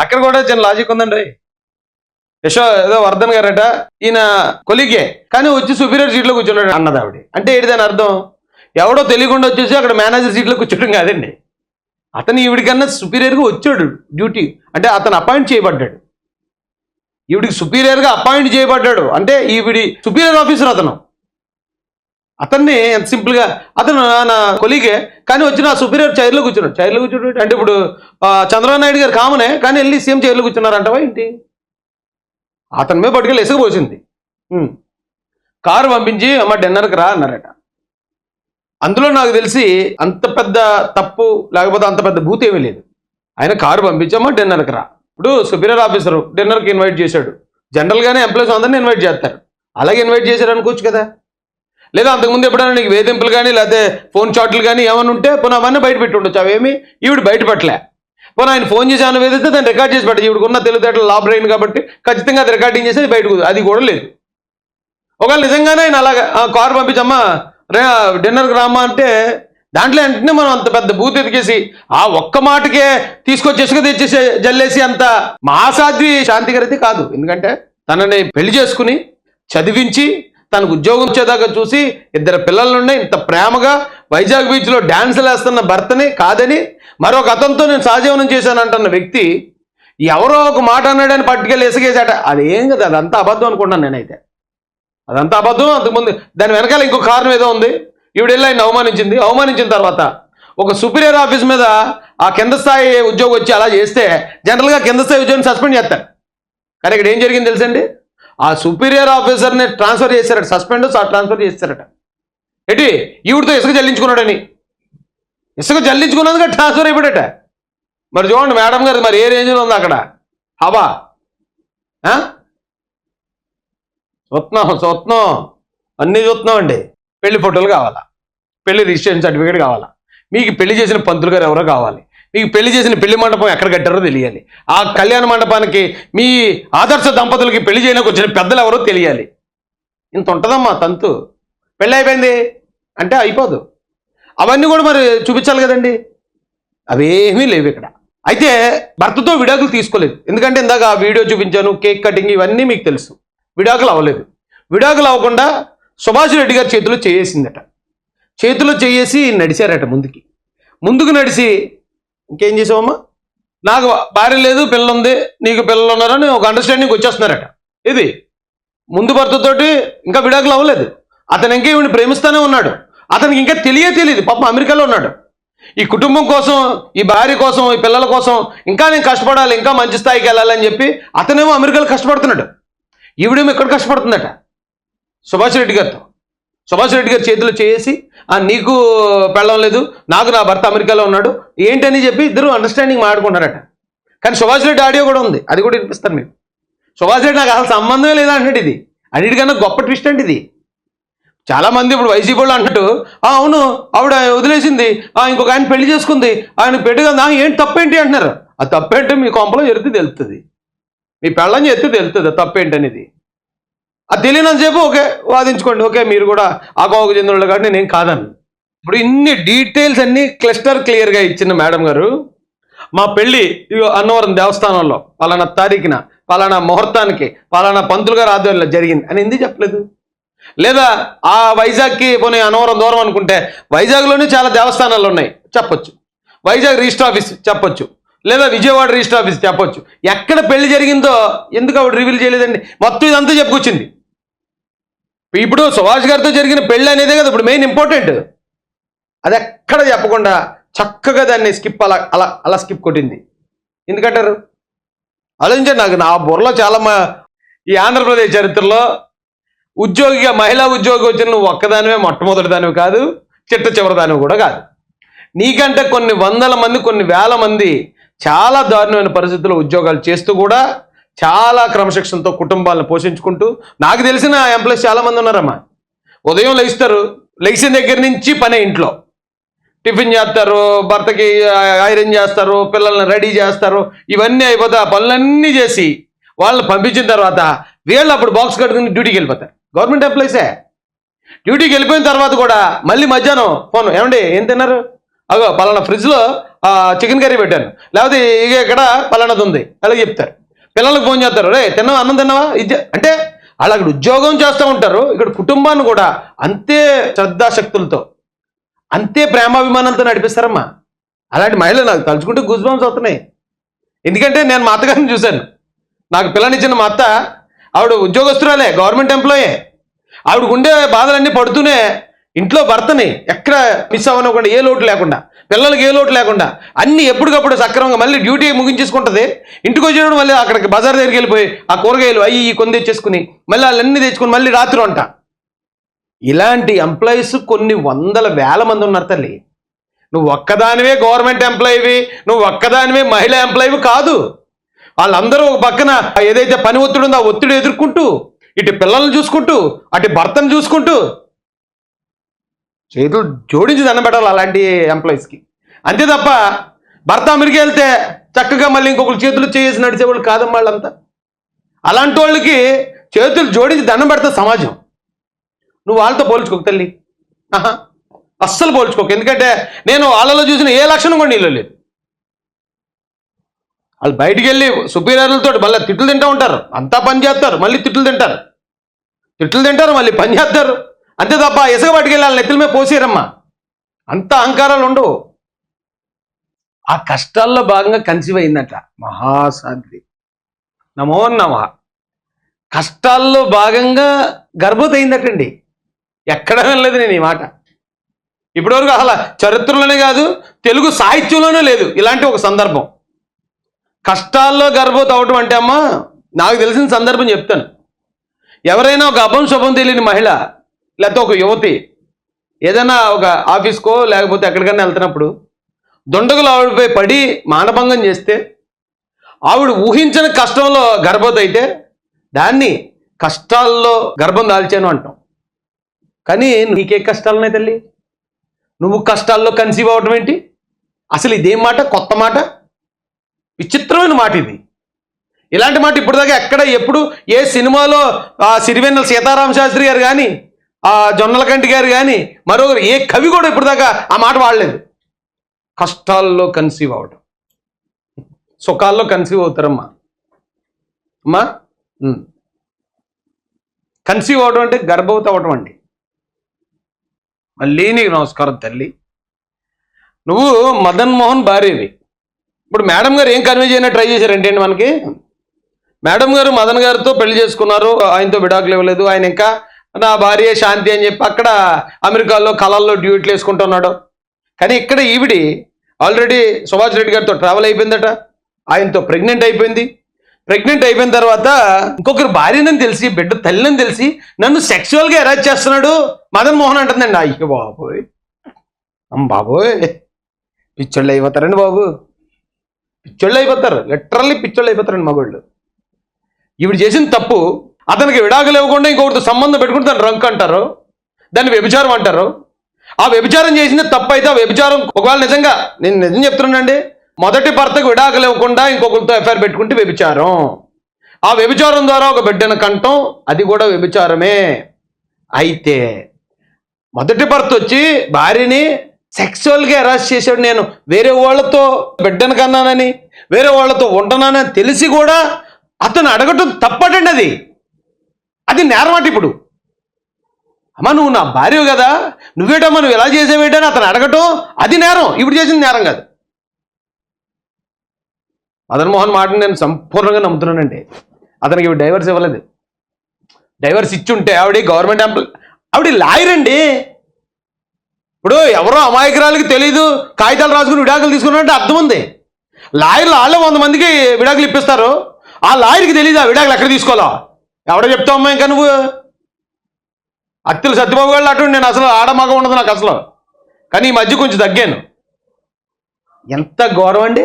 అక్కడ కూడా చిన్న లాజిక్ ఉందండి. యశో ఏదో వర్ధన్ గారట ఈయన కొలిగే కానీ వచ్చి సుపీరియర్ సీట్లో కూర్చున్నాడు అన్నది ఆవిడ. అంటే ఏంటి దాని అర్థం? ఎవడో తెలియకుండా వచ్చేసి అక్కడ మేనేజర్ సీట్లో కూర్చోడం కాదండి. అతను ఈవిడికన్నా సుపీరియర్గా వచ్చాడు డ్యూటీ అంటే అతను అపాయింట్ చేయబడ్డాడు. ఈవిడికి సుపీరియర్గా అపాయింట్ చేయబడ్డాడు. అంటే ఈవిడి సుపీరియర్ ఆఫీసర్ అతను. అతన్ని ఎంత సింపుల్గా అతను నా కొలీగే కానీ వచ్చిన నా సుపీరియర్ చైర్లో కూర్చున్నాడు. చైర్లో కూర్చున్నాడు అంటే ఇప్పుడు చంద్రబాబు నాయుడు గారు కామనే కానీ వెళ్ళి సీఎం చైర్లో కూర్చున్నారంటవా ఏంటి? అతని మీద పట్టుకెళ్ళి ఇసుకపోసింది కారు పంపించి అమ్మ డిన్నర్కి రా అన్నారట. అందులో నాకు తెలిసి అంత పెద్ద తప్పు లేకపోతే అంత పెద్ద భూతి ఏమీ లేదు. ఆయన కారు పంపించమ్మా డిన్నర్కి రా. ఇప్పుడు సుపీరియర్ ఆఫీసర్ డిన్నర్కి ఇన్వైట్ చేశాడు. జనరల్గానే ఎంప్లాయీస్ అందరినీ ఇన్వైట్ చేస్తారు. అలాగే ఇన్వైట్ చేశారు అనుకోవచ్చు కదా. లేదా అంతకుముందు ఎప్పుడైనా నీకు వేధింపులు కానీ లేకపోతే ఫోన్ చాట్లు కానీ ఏమైనా ఉంటే పోనీ అవన్నీ బయట పెట్టి ఉండొచ్చు అవేమి ఈవిడ బయటపెట్టలే పోనీ ఆయన ఫోన్ చేసి ఏమైనా వేధిస్తే దాన్ని రికార్డ్ చేసి పెట్టచ్చు ఈవిడకున్న తెలివితేటలు లాభ రైన్ కాబట్టి ఖచ్చితంగా అది రికార్డింగ్ చేసేది బయటకు అది కూడా లేదు. ఒకవేళ నిజంగానే ఆయన అలాగా కారు పంపించమ్మా రే డిన్నర్కి రామ్మా అంటే దాంట్లో వెంటనే మనం అంత పెద్ద బూత్ ఎతికేసి ఆ ఒక్క మాటకే తీసుకొచ్చి ఇసుక తెచ్చేసి జల్లేసి అంత మహాసాధ్వి శాంతిగారైతే కాదు. ఎందుకంటే తనని పెళ్ళి చేసుకుని చదివించి తనకు ఉద్యోగం వచ్చేదాకా చూసి ఇద్దరు పిల్లలుండే ఇంత ప్రేమగా వైజాగ్ బీచ్లో డ్యాన్సులు వేస్తున్న భర్తని కాదని మరొక అతనితో నేను సహజీవనం చేశానంటున్న వ్యక్తి ఎవరో ఒక మాట అన్నాడని పట్టుకెళ్ళి ఇసుకేసాట అదేం కదా అదంతా అబద్ధం అనుకుంటాను నేనైతే. అదంతా అబద్ధం అంతకుముందు. దాని వెనకాల ఇంకో కారణం ఏదో ఉంది. ఈవిడెళ్ళి ఆయన అవమానించింది. అవమానించిన తర్వాత ఒక సుపీరియర్ ఆఫీస్ మీద ఆ కింద స్థాయి ఉద్యోగం వచ్చి అలా చేస్తే జనరల్గా కింద స్థాయి ఉద్యోగం సస్పెండ్ చేస్తారు. కానీ ఇక్కడ ఏం జరిగింది తెలుసండి? ఆ సుపీరియర్ ఆఫీసర్ని ట్రాన్స్ఫర్ చేశారట సస్పెండ్ ట్రాన్స్ఫర్ చేశారట. ఏంటి? ఈవిడితో ఇసుక జల్లించుకున్నాడని. ఇసుక జల్లించుకున్నందుకు ట్రాన్స్ఫర్ అయిపోయాడట. మరి చూడండి మేడం గారు మరి ఏ రేంజ్లో ఉంది అక్కడ? హవా చూస్తున్నాం చూస్తున్నాం. అన్నీ చూస్తున్నాం అండి. పెళ్ళి ఫోటోలు కావాలా? పెళ్ళి రిజిస్ట్రేషన్ సర్టిఫికేట్ కావాలా? మీకు పెళ్ళి చేసిన పంతులు గారు ఎవరో కావాలి. మీకు పెళ్ళి చేసిన పెళ్ళి మండపం ఎక్కడ కట్టారో తెలియాలి. ఆ కళ్యాణ మండపానికి మీ ఆదర్శ దంపతులకి పెళ్ళి చేయడానికి వచ్చిన పెద్దలు ఎవరో తెలియాలి. ఇంత ఉంటుందమ్మా తంతు. పెళ్ళి అయిపోయింది. అంటే అయిపోదు. అవన్నీ కూడా మరి చూపించాలి కదండి. అవేమీ లేవు ఇక్కడ. అయితే భర్తతో విడాకులు తీసుకోలేదు. ఎందుకంటే ఇందాక ఆ వీడియో చూపించాను కేక్ కటింగ్ ఇవన్నీ మీకు తెలుసు. విడాకులు అవ్వలేదు. విడాకులు అవ్వకుండా సుభాష్ రెడ్డి గారి చేతిలో చేసిందట చేతిలో చేసి నడిచారట ముందుకి. ముందుకు నడిచి ఇంకేం చేసావమ్మా? నాకు భార్య లేదు పిల్లలు ఉంది నీకు పిల్లలు ఉన్నారని ఒక అండర్స్టాండింగ్ వచ్చేస్తున్నారట. ఇది ముందు భర్తతోటి ఇంకా విడాకులు అవ్వలేదు. అతను ఇంకా ఈవిని ప్రేమిస్తూనే ఉన్నాడు. అతనికి ఇంకా తెలియే తెలియదు పాపం అమెరికాలో ఉన్నాడు. ఈ కుటుంబం కోసం ఈ భార్య కోసం ఈ పిల్లల కోసం ఇంకా నేను కష్టపడాలి ఇంకా మంచి స్థాయికి వెళ్ళాలని చెప్పి అతనేమో అమెరికాలో కష్టపడుతున్నాడు. ఈవిడేమో ఇక్కడ కష్టపడుతుందట. సుభాష్ రెడ్డి గారితో. సుభాష్ రెడ్డి గారి చేతిలో చేసి నీకు పెళ్ళం లేదు నాకు నా భర్త అమెరికాలో ఉన్నాడు ఏంటని చెప్పి ఇద్దరు అండర్స్టాండింగ్ మాట్లాడుకుంటారట కానీ సుభాష్ రెడ్డి ఆడియో కూడా ఉంది అది కూడా వినిపిస్తాను మీకు. సుభాష్ రెడ్డి నాకు అసలు సంబంధమే లేదా అంటున్నాడు ఇది. అన్నిటికన్నా గొప్ప ట్విస్ట్ అండి ఇది. చాలామంది ఇప్పుడు వైసీపీ వాళ్ళు అన్నట్టు "ఆ, అవును ఆవిడ వదిలేసింది ఆ, ఇంకొక ఆయన పెళ్ళి చేసుకుంది ఆయన పెట్టుగా ఏంటి? తప్పేంటి అంటున్నారు. ఆ తప్పేంటి మీ కొంపలో ఎరితే తెలుస్తుంది మీ పెళ్ళని చేస్తే తెలుస్తుంది ఆ తప్పేంటి అనేది అది తెలియనంతసేపు ఓకే వాదించుకోండి. ఓకే మీరు కూడా ఆ కోవకు చెందిన వాళ్ళు కాబట్టి నేను కాదను ఇప్పుడు ఇన్ని డీటెయిల్స్ అన్ని క్లస్టర్ క్లియర్గా ఇచ్చిన మేడం గారు మా పెళ్ళి అన్నవరం దేవస్థానంలో పలానా తారీఖున పలానా ముహూర్తానికి పలానా పంతులు గారు ఆధ్వర్యంలో జరిగింది. అని ఎందుకు చెప్పలేదు? లేదా ఆ వైజాగ్కి పోనీ అనవరం దూరం అనుకుంటే వైజాగ్లోనే చాలా దేవస్థానాలు ఉన్నాయి చెప్పొచ్చు. వైజాగ్ రిజిస్టర్ ఆఫీస్ చెప్పొచ్చు. లేదా విజయవాడ రిజిస్టర్ ఆఫీస్ చెప్పొచ్చు. ఎక్కడ పెళ్ళి జరిగిందో ఎందుకు ఆవిడ రివీల్ చేయలేదండి? మొత్తం ఇదంతా చెప్పుకొచ్చింది. ఇప్పుడు సుభాష్ గారితో జరిగిన పెళ్ళి అనేదే కదా ఇప్పుడు మెయిన్ ఇంపార్టెంట్. అది ఎక్కడ చెప్పకుండా చక్కగా దాన్ని స్కిప్ అలా అలా అలా స్కిప్ కొట్టింది. ఎందుకంటారు? ఆలోచించండి నాకు నా బుర్రలో చాలా మా ఈ ఆంధ్రప్రదేశ్ చరిత్రలో ఉద్యోగిగా మహిళా ఉద్యోగి వచ్చిన నువ్వు ఒక్కదానివే మొట్టమొదటి దానివి కాదు చిట్ట చివరి దానివి కూడా కాదు. నీకంటే కొన్ని వందల మంది కొన్ని వేల మంది చాలా దారుణమైన పరిస్థితుల్లో ఉద్యోగాలు చేస్తూ కూడా చాలా క్రమశిక్షణతో కుటుంబాలను పోషించుకుంటూ నాకు తెలిసిన ఎంప్లాయీస్ చాలామంది ఉన్నారమ్మా. ఉదయం లేస్తారు లేచిన దగ్గర నుంచి పనే ఇంట్లో. టిఫిన్ చేస్తారు భర్తకి ఐరన్ చేస్తారు పిల్లల్ని రెడీ చేస్తారు ఇవన్నీ అయిపోతే ఆ పనులన్నీ చేసి వాళ్ళని పంపించిన తర్వాత వీళ్ళు అప్పుడు బాక్స్ కట్టుకుని డ్యూటీకి వెళ్ళిపోతారు. గవర్నమెంట్ ఎంప్లాయీసే డ్యూటీకి వెళ్ళిపోయిన తర్వాత కూడా మళ్ళీ మధ్యాహ్నం ఫోన్ ఏమండి ఏం తిన్నారు? అగో పలానా ఫ్రిడ్జ్లో చికెన్ కర్రీ పెట్టాను. లేకపోతే ఇక ఇక్కడ పలానది ఉంది అలాగే చెప్తారు. పిల్లలకు ఫోన్ చేస్తారు. రే తిన్నావా? అన్నం తిన్నావా? ఇది అంటే వాళ్ళు అక్కడ ఉద్యోగం చేస్తూ ఉంటారు. ఇక్కడ కుటుంబాన్ని కూడా అంతే శ్రద్ధాశక్తులతో అంతే ప్రేమాభిమానంతో నడిపిస్తారమ్మా. అలాంటి మహిళలు నాకు తలుచుకుంటే గుజ్బాంస్ అవుతున్నాయి ఎందుకంటే నేను మా అత్తగారిని చూశాను. నాకు పిల్లనిచ్చిన మా అత్త ఆవిడ ఉద్యోగస్తురాలే గవర్నమెంట్ ఎంప్లాయే. ఆవిడకు ఉండే బాధలన్నీ పడుతూనే ఇంట్లో భర్తని ఎక్కడ మిస్ అవ్వనివ్వకుండా ఏ లోటు లేకుండా పిల్లలకి ఏ లోటు లేకుండా అన్ని ఎప్పటికప్పుడు సక్రమంగా మళ్ళీ డ్యూటీ ముగించేసుకుంటుంది. ఇంటికి వచ్చేటప్పుడు మళ్ళీ అక్కడికి బజార్ దగ్గరికి వెళ్ళిపోయి ఆ కూరగాయలు అయ్యి ఈ కొన్ని తెచ్చేసుకుని మళ్ళీ వాళ్ళన్నీ తెచ్చుకుని మళ్ళీ రాత్రి వంట. ఇలాంటి ఎంప్లాయీస్ కొన్ని వందల వేల మంది ఉన్నారు తల్లి. నువ్వు ఒక్కదానివే గవర్నమెంట్ ఎంప్లాయీవి నువ్వు ఒక్కదానివే మహిళా ఎంప్లాయీవి కాదు. వాళ్ళందరూ ఒక పక్కన ఏదైతే పని ఒత్తిడి ఉందో ఆ ఒత్తిడి ఎదుర్కొంటూ ఇటు పిల్లల్ని చూసుకుంటూ అటు భర్తను చూసుకుంటూ చేతులు జోడించి దండం పెట్టాలి అలాంటి ఎంప్లాయీస్కి అంతే తప్ప భర్త అమెరికా వెళ్తే చక్కగా మళ్ళీ ఇంకొకరు చేతులు చేసి నడిచేవాళ్ళు కాదమ్మ వాళ్ళంతా. అలాంటి వాళ్ళకి చేతులు జోడించి దండం పెడతా సమాజం. నువ్వు వాళ్ళతో పోల్చుకోక తల్లి. ఆహా. అస్సలు పోల్చుకోక. ఎందుకంటే నేను వాళ్ళలో చూసిన ఏ లక్షణం కూడా నీళ్ళు లేదు. వాళ్ళు బయటికి వెళ్ళి సుపీరియర్లతో మళ్ళీ తిట్లు తింటూ ఉంటారు. అంతా పని చేస్తారు. మళ్ళీ తిట్లు తింటారు. తిట్లు తింటారు మళ్ళీ పని చేస్తారు. అంతే తప్ప ఇసుక పట్టుకెళ్ళి వాళ్ళ నెత్తుల మీద పోసేరమ్మా. అంత అహంకారాలు ఉండవు. ఆ కష్టాల్లో భాగంగా కన్సీవ్ అయిందట మహాసాధ్వి. నమో నమ. కష్టాల్లో భాగంగా గర్భవతి అయిందటండి ఎక్కడ వినలేదు నేను ఈ మాట. ఇప్పటివరకు అసలు చరిత్రలోనే కాదు తెలుగు సాహిత్యంలోనే లేదు ఇలాంటి ఒక సందర్భం. కష్టాల్లో గర్భవతి అవటం అంటే అమ్మా నాకు తెలిసిన సందర్భం చెప్తాను. ఎవరైనా ఒక అభం శుభం తెలియని మహిళ లేకపోతే ఒక యువతి ఏదైనా ఒక ఆఫీస్కో లేకపోతే ఎక్కడికైనా వెళ్తున్నప్పుడు దొండగులు ఆవిడపై పడి మానభంగం చేస్తే ఆవిడ ఊహించిన కష్టంలో గర్భవతి అయితే దాన్ని కష్టాల్లో గర్భం దాల్చాను అంటాం. కానీ నీకే కష్టాలున్నాయి తల్లి? నువ్వు కష్టాల్లో కన్సీవ్ అవడం ఏంటి? అసలు ఇదేం మాట? కొత్త మాట? విచిత్రమైన మాట ఇది. ఇలాంటి మాట ఇప్పటిదాకా ఎక్కడ ఎప్పుడు ఏ సినిమాలో ఆ సిరివెన్నెల సీతారామ శాస్త్రి గారు కానీ ఆ జొన్నలకంటి గారు కానీ మరొకరు ఏ కవి కూడా ఇప్పటిదాకా ఆ మాట వాడలేదు. కష్టాల్లో కన్సీవ్ అవడం సుఖాల్లో కన్సీవ్ అవుతారమ్మా. అమ్మా? కన్సీవ్ అవడం అంటే గర్భవతి అవడం అండి. మళ్ళీ నీకు నమస్కారం తల్లి. నువ్వు మదన్ మోహన్ భార్యవి. ఇప్పుడు మేడం గారు ఏం కన్వే చేయని ట్రై చేశారంటే మనకి? మేడం గారు మదన్ గారితో పెళ్ళి చేసుకున్నారు ఆయనతో విడాకులు ఇవ్వలేదు ఆయన ఇంకా నా భార్య శాంతి అని చెప్పి అక్కడ అమెరికాలో కళల్లో డ్యూట్లు వేసుకుంటున్నాడు. కానీ ఇక్కడ ఈవిడి ఆల్రెడీ సుభాష్ రెడ్డి గారితో ట్రావెల్ అయిపోయిందట. ఆయనతో ప్రెగ్నెంట్ అయిపోయింది. ప్రెగ్నెంట్ అయిపోయిన తర్వాత ఇంకొకరు భార్యనని తెలిసి బిడ్డ తల్లిని తెలిసి నన్ను సెక్చువల్గా ఎరాజ్ చేస్తున్నాడు మదన్ మోహన్ అంటుందండి. అయ్యో బాబోయ్. అమ్మ బాబోయ్. పిచ్చోళ్ళు అయిపోతారండి బాబు. పిచ్చోళ్ళు అయిపోతారు. లిటరల్లీ పిచ్చోళ్ళు అయిపోతారండి మగోళ్ళు. ఈవిడ చేసిన తప్పు అతనికి విడాకులు ఇవ్వకుండా ఇంకొకరితో సంబంధం పెట్టుకుంటే దాన్ని రంక్ అంటారు. దాన్ని వ్యభిచారం అంటారు. ఆ వ్యభిచారం చేసింది తప్పు అయితే ఆ వ్యభిచారం ఒకవేళ నిజంగా నేను నిజం చెప్తున్నానండి మొదటి భర్తకు విడాకులు ఇవ్వకుండా ఇంకొకరితో ఎఫ్ఐఆర్ పెట్టుకుంటే వ్యభిచారం. ఆ వ్యభిచారం ద్వారా ఒక బిడ్డను కంటం అది కూడా వ్యభిచారమే. అయితే మొదటి భర్త వచ్చి భార్యని సెక్సువల్గా అరెస్ట్ చేశాడు నేను. వేరే వాళ్ళతో బిడ్డను కన్నానని వేరే వాళ్ళతో ఉంటున్నానని తెలిసి కూడా అతను అడగటం తప్పటండి అది. అది నేరమాట ఇప్పుడు. అమ్మ నువ్వు నా భార్య కదా. నువ్వేటమ్మా నువ్వు ఎలా చేసేవేటని అతను అడగటం అది నేరం. ఇప్పుడు చేసింది నేరం కాదు. మదన్ మోహన్ మాటని నేను సంపూర్ణంగా నమ్ముతున్నానండి. అతనికి ఇవి డైవర్స్ ఇవ్వలేదు. డైవర్స్ ఇచ్చుంటే ఆవిడ గవర్నమెంట్ ఎంప్లాయ్ ఆవిడ లాయర్ అండి. ఇప్పుడు ఎవరో అమాయకురాలకి తెలీదు. కాగితాలు రాసుకుని విడాకులు తీసుకున్నారంటే అర్థం ఉంది. లాయర్లు వాళ్ళే వంద మందికి విడాకులు ఇప్పిస్తారు. ఆ లాయర్కి తెలియదు ఆ విడాకులు ఎక్కడ తీసుకోవాలో. ఎవడ చెప్తావమ్మా ఇంకా నువ్వు? అత్తిలు సత్యబాబు గారు అటువంటి నేను అసలు ఆడ మగ ఉండదు నాకు అసలు. కానీ ఈ మధ్య కొంచెం తగ్గాను. ఎంత గౌరవం అండి?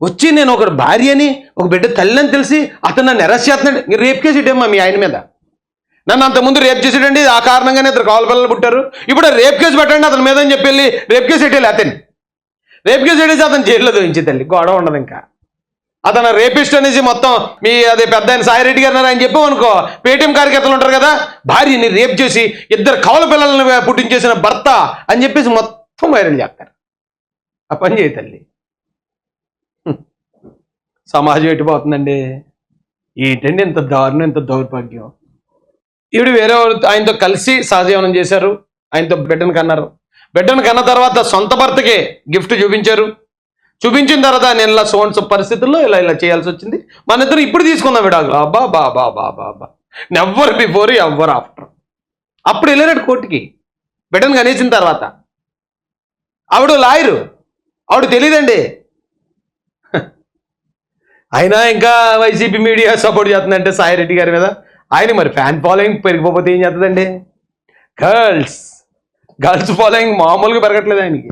వచ్చి నేను ఒక భార్యని ఒక బిడ్డ తల్లిని తెలిసి అతను నన్ను అరెస్ట్ చేస్తున్నాడు. మీరు రేప్ కేసేటమ్మా మీ ఆయన మీద. నన్ను అంతకుముందు రేప్ చేసేటండి ఆ కారణంగానే ఇద్దరు కావాలి పిల్లలు పుట్టారు. ఇప్పుడు రేప్ కేసు పెట్టండి అతని మీద అని చెప్పి వెళ్ళి రేప్ కేసు పెట్టేయాలి అతని రేప్ కేసు పెట్టేసి అతను జైల్లో దోయించి తల్లి. గొడవ ఉండదు ఇంకా. అతను రేపిస్ట్ అనేసి మొత్తం మీ అదే పెద్ద ఆయన సాయిరెడ్డి గారు అని చెప్పి అనుకో. పేటీఎం కార్యకర్తలు ఉంటారు కదా భార్యని రేప్ చేసి ఇద్దరు కవల పిల్లల్ని పుట్టించేసిన భర్త అని చెప్పేసి మొత్తం వైరల్ చేస్తారు. ఆ పని చేయి తల్లి. సమాజం ఎటుపోతుందండి? ఏంటండి ఇంత దారుణం ఇంత దౌర్భాగ్యం? ఈవిడ వేరే వాళ్ళు ఆయనతో కలిసి సహజీవనం చేశారు. ఆయనతో బిడ్డను కన్నారు. బిడ్డను కన్న తర్వాత సొంత భర్తకే గిఫ్ట్ చూపించారు. చూపించిన తర్వాత నేను ఇలా సోన్స్ పరిస్థితుల్లో ఇలా ఇలా చేయాల్సి వచ్చింది. మన ఇద్దరు ఇప్పుడు తీసుకుందాం విడాకులు. అబ్బా బా బా బా బా బా. నెవ్వర్ బిఫోర్ ఎవ్వర్ ఆఫ్టర్ అప్పుడు వెళ్ళాడు కోర్టుకి. బిడ్డను కనేసిన తర్వాత. ఆవిడ లాయరు. ఆవిడ తెలియదండి అయినా ఇంకా వైసీపీ మీడియా సపోర్ట్ చేస్తుందంటే సాయి రెడ్డి గారి మీద. ఆయన మరి ఫ్యాన్ ఫాలోయింగ్ పెరిగిపోతే ఏం చేస్తుందండి? గర్ల్స్ గర్ల్స్ ఫాలోయింగ్ మామూలుగా పెరగట్లేదు ఆయనకి.